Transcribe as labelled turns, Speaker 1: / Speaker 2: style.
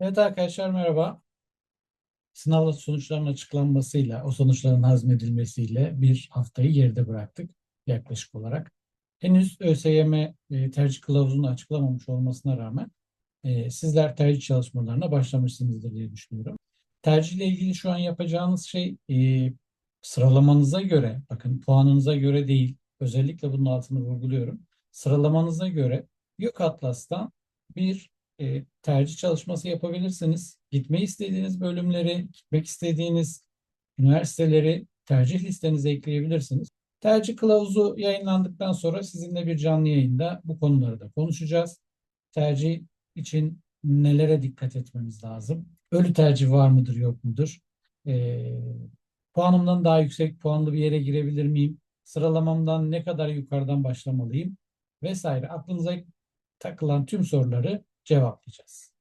Speaker 1: Evet arkadaşlar merhaba. Sınav sonuçlarının açıklanmasıyla, o sonuçların hazmedilmesiyle bir haftayı geride bıraktık yaklaşık olarak. Henüz ÖSYM e, tercih kılavuzunu açıklamamış olmasına rağmen e, sizler tercih çalışmalarına başlamışsınızdır diye düşünüyorum. Tercihle ilgili şu an yapacağınız şey e, sıralamanıza göre, bakın puanınıza göre değil, özellikle bunun altını vurguluyorum. Sıralamanıza göre Gök Atlas'tan bir e, tercih çalışması yapabilirsiniz. Gitmeyi istediğiniz bölümleri, gitmek istediğiniz üniversiteleri tercih listenize ekleyebilirsiniz. Tercih kılavuzu yayınlandıktan sonra sizinle bir canlı yayında bu konuları da konuşacağız. Tercih için nelere dikkat etmemiz lazım? Ölü tercih var mıdır, yok mudur? E, puanımdan daha yüksek puanlı bir yere girebilir miyim? Sıralamamdan ne kadar yukarıdan başlamalıyım? Vesaire. Aklınıza takılan tüm soruları cevaplayacağız.